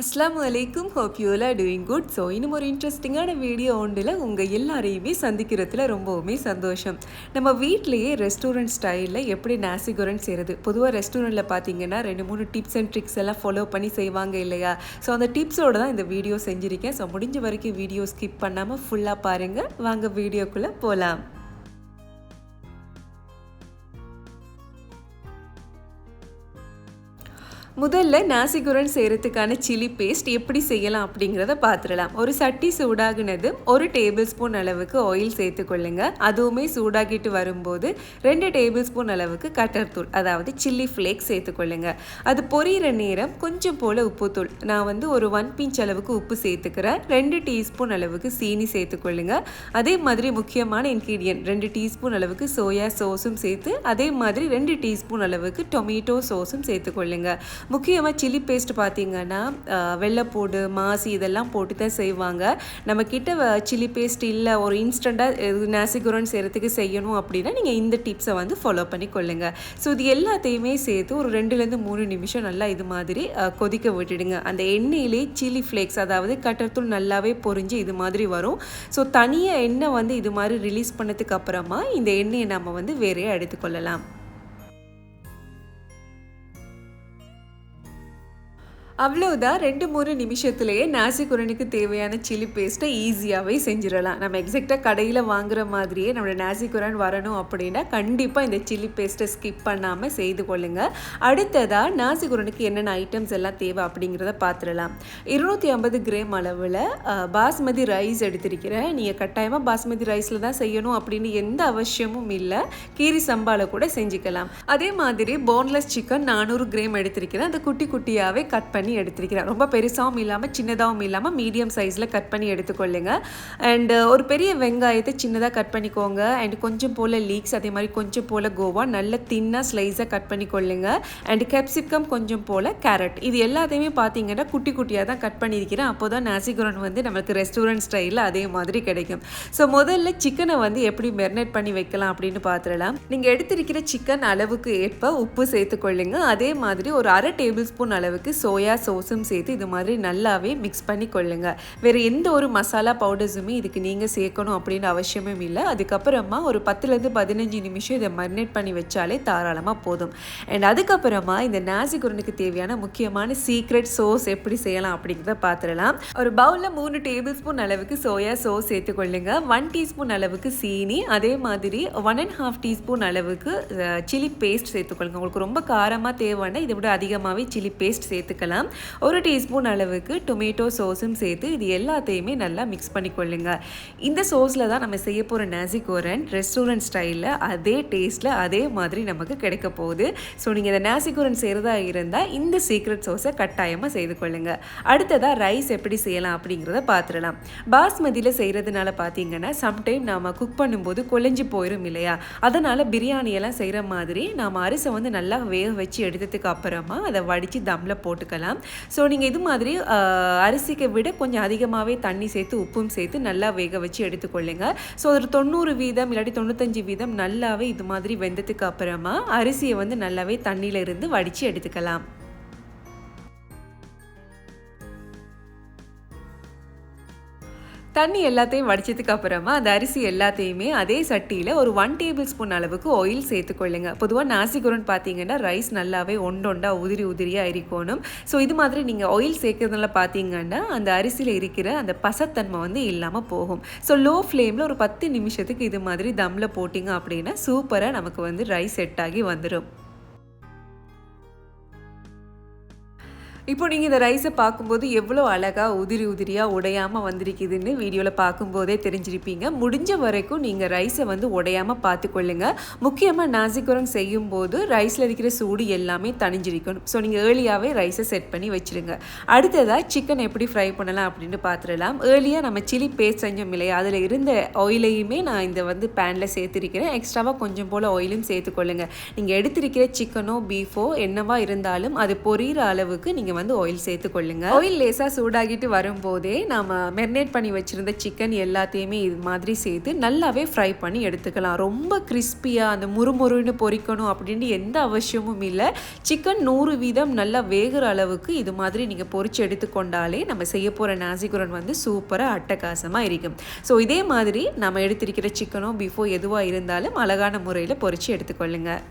அஸ்லாம் வலைக்கும் hope you all doing good so இன்னும் ஒரு இன்ட்ரெஸ்டிங்கான வீடியோ ஒன்றில் உங்கள் எல்லாரையுமே சந்திக்கிறதுல ரொம்பவுமே சந்தோஷம். நம்ம வீட்லேயே ரெஸ்டாரண்ட் ஸ்டைலில் எப்படி நாசிகுரன் செய்கிறது பொதுவாக ரெஸ்டாரண்ட்டில் பார்த்தீங்கன்னா ரெண்டு மூணு டிப்ஸ் அண்ட் ட்ரிக்ஸ் எல்லாம் ஃபாலோ பண்ணி செய்வாங்க இல்லையா? ஸோ அந்த டிப்ஸோடு தான் இந்த வீடியோ செஞ்சுருக்கேன். ஸோ முடிஞ்ச வரைக்கும் வீடியோ ஸ்கிப் பண்ணாமல் ஃபுல்லாக பாருங்கள் வாங்க வீடியோக்குள்ளே போகலாம் முதல்ல நாசிகுரன் செய்கிறதுக்கான சில்லி பேஸ்ட் எப்படி செய்யலாம் அப்படிங்கிறத பார்த்துடலாம் ஒரு சட்டி சூடாகினது ஒரு டேபிள் ஸ்பூன் அளவுக்கு ஆயில் சேர்த்துக்கொள்ளுங்க அதுவுமே சூடாகிட்டு வரும்போது ரெண்டு டேபிள் ஸ்பூன் அளவுக்கு கட்டர் தூள் அதாவது சில்லி ஃப்ளேக்ஸ் சேர்த்துக்கொள்ளுங்க அது பொரியிற நேரம் கொஞ்சம் போல் உப்புத்தூள். நான் வந்து ஒரு ஒன் பிஞ்ச் அளவுக்கு உப்பு சேர்த்துக்கிறேன். ரெண்டு டீஸ்பூன் அளவுக்கு சீனி சேர்த்துக்கொள்ளுங்க அதே மாதிரி முக்கியமான இன்க்ரீடியன்ட் ரெண்டு டீஸ்பூன் அளவுக்கு சோயா சோஸும் சேர்த்து அதே மாதிரி ரெண்டு டீஸ்பூன் அளவுக்கு டொமேட்டோ சோஸும் சேர்த்துக்கொள்ளுங்க முக்கியமாக சில்லி பேஸ்ட் பார்த்தீங்கன்னா வெள்ளைப்பூடு மாசி இதெல்லாம் போட்டு தான் செய்வாங்க. நம்ம கிட்ட சில்லி பேஸ்ட் இல்லை ஒரு இன்ஸ்டண்ட்டாக நாசிகுரன் செய்கிறதுக்கு செய்யணும் அப்படின்னா நீங்கள் இந்த டிப்ஸை வந்து ஃபாலோ பண்ணி கொள்ளுங்க. ஸோ இது எல்லாத்தையுமே சேர்த்து ஒரு ரெண்டுலேருந்து மூணு நிமிஷம் நல்லா இது மாதிரி கொதிக்க விட்டுடுங்க. அந்த எண்ணெயிலே சில்லி ஃப்ளேக்ஸ் அதாவது கட்டர்த்தூள் நல்லாவே பொரிஞ்சு இது மாதிரி வரும். ஸோ தனியாக எண்ணெய் வந்து இது மாதிரி ரிலீஸ் பண்ணதுக்கு அப்புறமா இந்த எண்ணெயை நம்ம வந்து வேறையே எடுத்துக்கொள்ளலாம். அவ்வளோதான் ரெண்டு மூணு நிமிஷத்துலேயே நாசிகுரனுக்கு தேவையான சில்லி பேஸ்ட்டை ஈஸியாகவே செஞ்சிடலாம். நம்ம எக்ஸாக்டாக கடையில் வாங்குற மாதிரியே நம்மளோட நாசிகுரன் வரணும் அப்படின்னா கண்டிப்பாக இந்த சில்லி பேஸ்ட்டை ஸ்கிப் பண்ணாமல் செய்து கொள்ளுங்கள் அடுத்ததாக நாசிகுரனுக்கு என்னென்ன ஐட்டம்ஸ் எல்லாம் தேவை அப்படிங்கிறத பார்த்துடலாம் இருநூற்றி ஐம்பது கிராம் அளவில் பாஸ்மதி ரைஸ் எடுத்திருக்கிறேன். நீங்கள் கட்டாயமாக பாஸ்மதி ரைஸில் தான் செய்யணும் அப்படின்னு எந்த அவசியமும் இல்லை. கீரி சம்பாவில் கூட செஞ்சுக்கலாம். அதே மாதிரி போன்லெஸ் சிக்கன் நானூறு கிராம் எடுத்திருக்கிறேன். அந்த குட்டி குட்டியாகவே கட் பண்ணி பண்ணி எடுத்திருக்கிறேன் ரொம்ப பெருசாகவும் இல்லாமல் சின்னதாகவும் இல்லாமல் மீடியம் சைஸில் கட் பண்ணி எடுத்துக்கொள்ளுங்க. அண்டு ஒரு பெரிய வெங்காயத்தை சின்னதாக கட் பண்ணிக்கோங்க. அண்ட் கொஞ்சம் போல் லீக்ஸ் அதே மாதிரி கொஞ்சம் போல் கோவா நல்ல தின்னாக ஸ்லைஸாக கட் பண்ணிக்கொள்ளுங்க. அண்ட் கேப்சிகம் கொஞ்சம் போல் கேரட் இது எல்லாத்தையுமே பார்த்தீங்கன்னா குட்டி குட்டியாக தான் கட் பண்ணியிருக்கிறேன். அப்போ தான் நாசிகுரன் வந்து நம்மளுக்கு ரெஸ்டாரண்ட் ஸ்டைலில் அதே மாதிரி கிடைக்கும். ஸோ முதல்ல சிக்கனை வந்து எப்படி மெரினேட் பண்ணி வைக்கலாம் அப்படின்னு பார்த்துடலாம் நீங்கள் எடுத்திருக்கிற சிக்கன் அளவுக்கு ஏற்ப உப்பு சேர்த்துக்கொள்ளுங்க. அதே மாதிரி ஒரு அரை டேபிள் ஸ்பூன் அளவுக்கு சோயா சோயா சோஸும் சேர்த்து இது மாதிரி நல்லாவே மிக்ஸ் பண்ணி கொள்ளுங்க. வேறு எந்த ஒரு மசாலா பவுடர்ஸுமே இதுக்கு நீங்கள் சேர்க்கணும் அப்படின்னு அவசியமும் இல்லை. அதுக்கப்புறமா ஒரு பத்துலேருந்து பதினஞ்சு நிமிஷம் இதை மரினேட் பண்ணி வச்சாலே தாராளமாக போதும். அண்ட் அதுக்கப்புறமா இந்த நாசிகுரனுக்கு தேவையான முக்கியமான சீக்ரெட் சோஸ் எப்படி செய்யலாம் அப்படிங்கிறத பார்த்துடலாம் ஒரு பவுலில் மூணு டேபிள் ஸ்பூன் அளவுக்கு சோயா சோஸ் சேர்த்துக்கொள்ளுங்க ஒன் டீஸ்பூன் அளவுக்கு சீனி அதே மாதிரி ஒன் அண்ட் ஹாஃப் டீஸ்பூன் அளவுக்கு சில்லி பேஸ்ட் சேர்த்துக்கொள்ளுங்க உங்களுக்கு ரொம்ப காரமாக தேவைன்னா இதை விட அதிகமாகவே சில்லி பேஸ்ட் சேர்த்துக்கலாம். ஒரு டீஸ்பூன் அளவுக்கு டொமேட்டோ சோஸும் சேர்த்து இது எல்லாத்தையுமே நல்லா மிக்ஸ் பண்ணிக்கொள்ளுங்க. இந்த சோஸில் தான் நம்ம செய்ய போகிற நாசிகோரன் ரெஸ்டாரண்ட் ஸ்டைலில் அதே டேஸ்ட்டில் அதே மாதிரி நமக்கு கிடைக்க போகுது. ஸோ நீங்கள் இந்த நாசிகோரன் செய்கிறதா இருந்தால் இந்த சீக்ரெட் சோஸை கட்டாயமாக செய்து கொள்ளுங்கள் அடுத்ததாக ரைஸ் எப்படி செய்யலாம் அப்படிங்கிறத பார்த்துடலாம் பாஸ்மதியில் செய்கிறதுனால பார்த்தீங்கன்னா சம்டைம் நாம் குக் பண்ணும்போது கொலைஞ்சு போயிடும் இல்லையா? அதனால் பிரியாணியெல்லாம் செய்கிற மாதிரி நாம் அரிசை வந்து நல்லா வேக வச்சு எடுத்ததுக்கு அப்புறமா அதை வடித்து தம்மில் போட்டுக்கலாம். ஸோ நீங்கள் இது மாதிரி அரிசிக்கு விட கொஞ்சம் அதிகமாகவே தண்ணி சேர்த்து உப்பும் சேர்த்து நல்லா வேக வச்சு எடுத்துக்கொள்ளுங்க ஸோ ஒரு தொண்ணூறு வீதம் இல்லாட்டி தொண்ணூத்தஞ்சு வீதம் நல்லாவே இது மாதிரி வெந்ததுக்கு அப்புறமா அரிசியை வந்து நல்லாவே தண்ணியில் இருந்து வடித்து எடுத்துக்கலாம். தண்ணி எல்லாத்தையும் வடிச்சதுக்கு அப்புறமா அந்த அரிசி எல்லாத்தையுமே அதே சட்டியில் ஒரு ஒன் டேபிள் ஸ்பூன் அளவுக்கு ஆயில் சேர்த்துக்கொள்ளுங்க பொதுவாக நாசிகுரன் பார்த்தீங்கன்னா ரைஸ் நல்லாவே ஒண்டொண்டா உதிரி உதிரியாக இருக்கணும். ஸோ இது மாதிரி நீங்கள் ஆயில் சேர்க்கறதுனால பார்த்தீங்கன்னா அந்த அரிசியில் இருக்கிற அந்த பசத்தன்மை வந்து இல்லாமல் போகும். ஸோ லோ ஃப்ளேமில் ஒரு பத்து நிமிஷத்துக்கு இது மாதிரி தம்மில் போட்டிங்க அப்படின்னா சூப்பராக நமக்கு வந்து ரைஸ் செட் ஆகி வந்துடும் இப்போ நீங்கள் இந்த ரைஸை பார்க்கும்போது எவ்வளோ அழகாக உதிரி உதிரியாக உடையாமல் வந்திருக்குதுன்னு வீடியோவில் பார்க்கும்போதே தெரிஞ்சிருப்பீங்க. முடிஞ்ச வரைக்கும் நீங்கள் ரைஸை வந்து உடையாமல் பார்த்துக்கொள்ளுங்க. முக்கியமாக நாசிக்குரம் செய்யும்போது ரைஸில் இருக்கிற சூடு எல்லாமே தணிஞ்சிருக்கணும். ஸோ நீங்கள் ஏர்லியாகவே ரைஸை செட் பண்ணி வச்சுருங்க. அடுத்ததாக சிக்கன் எப்படி ஃப்ரை பண்ணலாம் அப்படின்னு பார்த்துடலாம். ஏர்லியாக நம்ம சில்லி பேஸ்ட் செஞ்சோம் இல்லையா? அதில் இருந்த ஆயிலையுமே நான் இந்த வந்து பேனில் சேர்த்துருக்கிறேன். எக்ஸ்ட்ராவாக கொஞ்சம் போல் ஆயிலும் சேர்த்துக்கொள்ளுங்க. நீங்கள் எடுத்திருக்கிற சிக்கனோ பீஃபோ என்னவா இருந்தாலும் அது பொரியிற அளவுக்கு நீங்கள் நீங்கள் வந்து ஆயில் சேர்த்துக்கொள்ளுங்க ஆயில் லேசாக சூடாகிட்டு வரும்போதே நம்ம மெரினேட் பண்ணி வச்சுருந்த சிக்கன் எல்லாத்தையுமே இது மாதிரி சேர்த்து நல்லாவே ஃப்ரை பண்ணி எடுத்துக்கலாம். ரொம்ப கிறிஸ்பியாக அந்த முறுமுறுன்னு பொரிக்கணும் அப்படின்ட்டு எந்த அவசியமும் இல்லை. சிக்கன் நூறு வீதம் நல்லா வேகிற அளவுக்கு இது மாதிரி நீங்கள் பொறிச்சு எடுத்துக்கொண்டாலே நம்ம செய்ய போகிற நாசிகுரன் வந்து சூப்பராக அட்டகாசமாக இருக்கும். ஸோ இதே மாதிரி நம்ம எடுத்திருக்கிற சிக்கனோ பிஃபோர் எதுவாக இருந்தாலும் அழகான முறையில் பொறிச்சு எடுத்துக்கொள்ளுங்கள்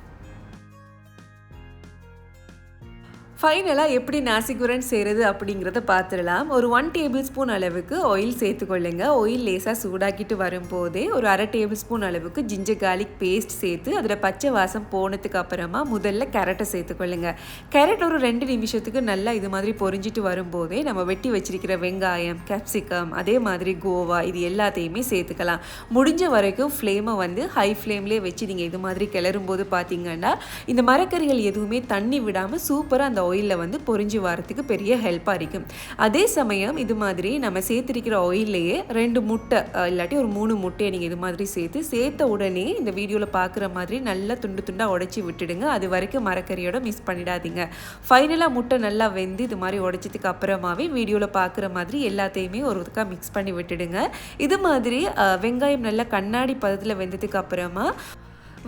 ஃபைனலாக எப்படி நாசிகுரன் செய்கிறது அப்படிங்கிறத பார்த்துடலாம். ஒரு ஒன் டேபிள் ஸ்பூன் அளவுக்கு ஆயில் சேர்த்துக்கொள்ளுங்க. ஆயில் லேசாக சூடாக்கிட்டு வரும்போதே ஒரு அரை டேபிள் ஸ்பூன் அளவுக்கு ஜிஞ்சர் கார்லிக் பேஸ்ட் சேர்த்து அதில் பச்சை வாசம் போனதுக்கு அப்புறமா முதல்ல கேரட்டை சேர்த்துக்கொள்ளுங்க. கேரட் ஒரு ரெண்டு நிமிஷத்துக்கு நல்லா இது மாதிரி பொறிஞ்சிட்டு வரும்போதே நம்ம வெட்டி வச்சிருக்கிற வெங்காயம் கேப்சிகம் அதே மாதிரி கோவா இது எல்லாத்தையுமே சேர்த்துக்கலாம். முடிஞ்ச வரைக்கும் ஃப்ளேமை வந்து ஹை ஃப்ளேம்லேயே வச்சு நீங்கள் இது மாதிரி கிளறும் போது பார்த்தீங்கன்னா இந்த மரக்கறிகள் எதுவுமே தண்ணி விடாமல் சூப்பராக அந்த ஆயிலில் வந்து பொரிஞ்சு வரத்துக்கு பெரிய ஹெல்ப்பாக இருக்கும். அதே சமயம் இது மாதிரி நம்ம சேர்த்துருக்கிற ஆயில்லையே ரெண்டு முட்டை இல்லாட்டி ஒரு மூணு முட்டையை நீங்கள் இது மாதிரி சேர்த்து சேர்த்த உடனே இந்த வீடியோவில் பார்க்குற மாதிரி நல்லா துண்டு துண்டாக உடச்சி விட்டுடுங்க. அது வரைக்கும் மரக்கறியோட மிஸ் பண்ணிடாதீங்க. ஃபைனலாக முட்டை நல்லா வெந்து இது மாதிரி உடைச்சதுக்கு அப்புறமாவே வீடியோவில் பார்க்குற மாதிரி எல்லாத்தையுமே ஒரு ஒருக்கா மிக்ஸ் பண்ணி விட்டுடுங்க. இது மாதிரி வெங்காயம் நல்லா கண்ணாடி பதத்தில் வெந்ததுக்கு அப்புறமா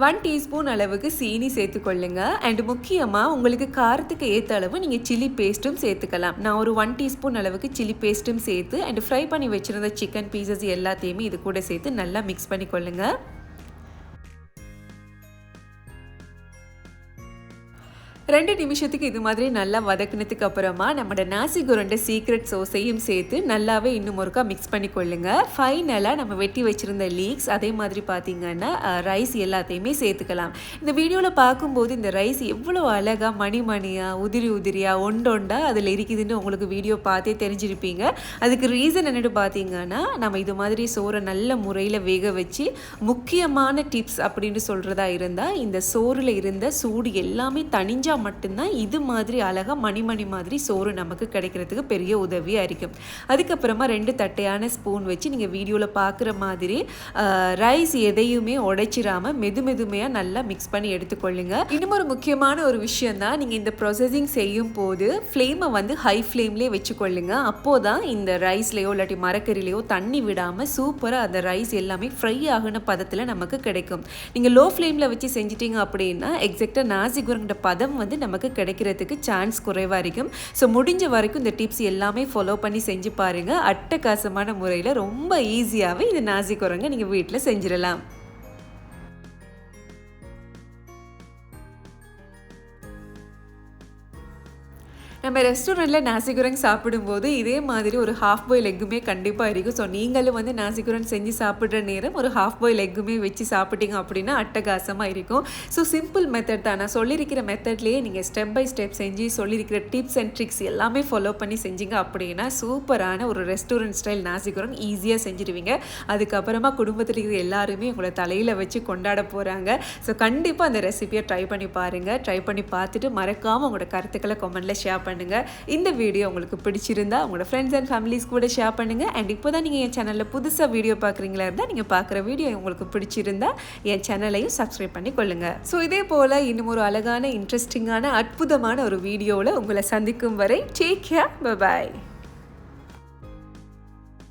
ஒன் டீஸ்பூன் அளவுக்கு சீனி சேர்த்துக்கொள்ளுங்க. அண்ட் முக்கியமாக உங்களுக்கு காரத்துக்கு ஏற்ற அளவு நீங்கள் சில்லி பேஸ்ட்டும் சேர்த்துக்கலாம். நான் ஒரு ஒன் டீஸ்பூன் அளவுக்கு சில்லி பேஸ்ட்டும் சேர்த்து அண்ட் ஃப்ரை பண்ணி வச்சுருந்த சிக்கன் பீசஸ் எல்லாத்தையுமே இது கூட சேர்த்து நல்லா மிக்ஸ் பண்ணிக்கொள்ளுங்க. ரெண்டு நிமிஷத்துக்கு இது மாதிரி நல்லா வதக்கினதுக்கு அப்புறமா நம்மளோட நாசி குரண்ட சீக்ரெட் சோஸையும் சேர்த்து நல்லாவே இன்னும் ஒருக்கா மிக்ஸ் பண்ணி கொள்ளுங்க. ஃபைனலாக நம்ம வெட்டி வச்சுருந்த லீக்ஸ் அதே மாதிரி பார்த்தீங்கன்னா ரைஸ் எல்லாத்தையுமே சேர்த்துக்கலாம். இந்த வீடியோவில் பார்க்கும்போது இந்த ரைஸ் எவ்வளோ அழகாக மணி மணியாக உதிரி உதிரியாக ஒண்டொண்டா அதில் இருக்குதுன்னு உங்களுக்கு வீடியோ பார்த்தே தெரிஞ்சிருப்பீங்க. அதுக்கு ரீசன் என்னென்னு பார்த்தீங்கன்னா நம்ம இது மாதிரி சோறை நல்ல முறையில் வேக வச்சு முக்கியமான டிப்ஸ் அப்படின்னு சொல்கிறதா இருந்தால் இந்த சோறில் இருந்த சூடு எல்லாமே தனிஞ்சா செஞ்சால் மட்டும்தான் இது மாதிரி அழகாக மணிமணி மாதிரி சோறு நமக்கு கிடைக்கிறதுக்கு பெரிய உதவியாக இருக்கும். அதுக்கப்புறமா ரெண்டு தட்டையான ஸ்பூன் வச்சு நீங்கள் வீடியோவில் பார்க்குற மாதிரி ரைஸ் எதையுமே உடைச்சிடாமல் மெது மெதுமையாக நல்லா மிக்ஸ் பண்ணி எடுத்துக்கொள்ளுங்க. இன்னும் ஒரு முக்கியமான ஒரு விஷயம் தான் நீங்கள் இந்த ப்ரொசஸிங் செய்யும் போது ஃப்ளேமை வந்து ஹை ஃப்ளேம்லேயே வச்சுக்கொள்ளுங்க. அப்போது தான் இந்த ரைஸ்லேயோ இல்லாட்டி மரக்கறிலையோ தண்ணி விடாமல் சூப்பராக அந்த ரைஸ் எல்லாமே ஃப்ரை ஆகின பதத்தில் நமக்கு கிடைக்கும். நீங்கள் லோ ஃப்ளேமில் வச்சு செஞ்சிட்டிங்க அப்படின்னா எக்ஸாக்டாக நாசிகுரங்கிட்ட பதம் வந்து நமக்கு கிடைக்கிறதுக்கு சான்ஸ் குறைவாக இருக்கும். ஸோ முடிஞ்ச வரைக்கும் இந்த டிப்ஸ் எல்லாமே ஃபாலோ பண்ணி செஞ்சு பாருங்கள் அட்டகாசமான முறையில் ரொம்ப ஈஸியாகவே இது நாசி குரங்க நீங்கள் வீட்டில் செஞ்சிடலாம் நம்ம ரெஸ்டாரண்ட்டில் நாசிகுரங் சாப்பிடும்போது இதே மாதிரி ஒரு ஹாஃப் பாயில் எக்குமே கண்டிப்பாக இருக்கும். ஸோ நீங்களும் வந்து நாசிகுரன் செஞ்சு சாப்பிட்ற நேரம் ஒரு ஹாஃப் பாயில் எக்குமே வச்சு சாப்பிட்டீங்க அப்படின்னா அட்டகாசமாக இருக்கும். ஸோ சிம்பிள் மெத்தட் தான். நான் சொல்லியிருக்கிற மெத்தட்லேயே நீங்கள் ஸ்டெப் பை ஸ்டெப் செஞ்சு சொல்லியிருக்கிற டிப்ஸ் அண்ட் ட்ரிக்ஸ் எல்லாமே ஃபாலோ பண்ணி செஞ்சீங்க அப்படின்னா சூப்பரான ஒரு ரெஸ்டாரண்ட் ஸ்டைல் நாசிகுரன் ஈஸியாக செஞ்சுருவீங்க. அதுக்கப்புறமா குடும்பத்தில் இருக்கிற எல்லாருமே உங்களை தலையில் வச்சு கொண்டாட போகிறாங்க ஸோ கண்டிப்பாக அந்த ரெசிபியை ட்ரை பண்ணி பாருங்கள் ட்ரை பண்ணி பார்த்துட்டு மறக்காமல் உங்களோட கருத்துக்களை கமெண்ட்டில் ஷேர் பண்ணி பண்ணுங்கள் இந்த வீடியோ உங்களுக்கு பிடிச்சிருந்தா உங்களோட ஃப்ரெண்ட்ஸ் அண்ட் ஃபேமிலிஸ் கூட ஷேர் பண்ணுங்கள் அண்ட் இப்போ தான் நீங்கள் என் சேனலில் புதுசாக வீடியோ பார்க்குறீங்களா இருந்தால் நீங்கள் பார்க்குற வீடியோ உங்களுக்கு பிடிச்சிருந்தா என் சேனலையும் சப்ஸ்கிரைப் பண்ணி கொள்ளுங்கள் ஸோ இதே போல் இன்னும் ஒரு அழகான இன்ட்ரெஸ்டிங்கான அற்புதமான ஒரு வீடியோவில் உங்களை சந்திக்கும் வரை டேக் கேர் பாய்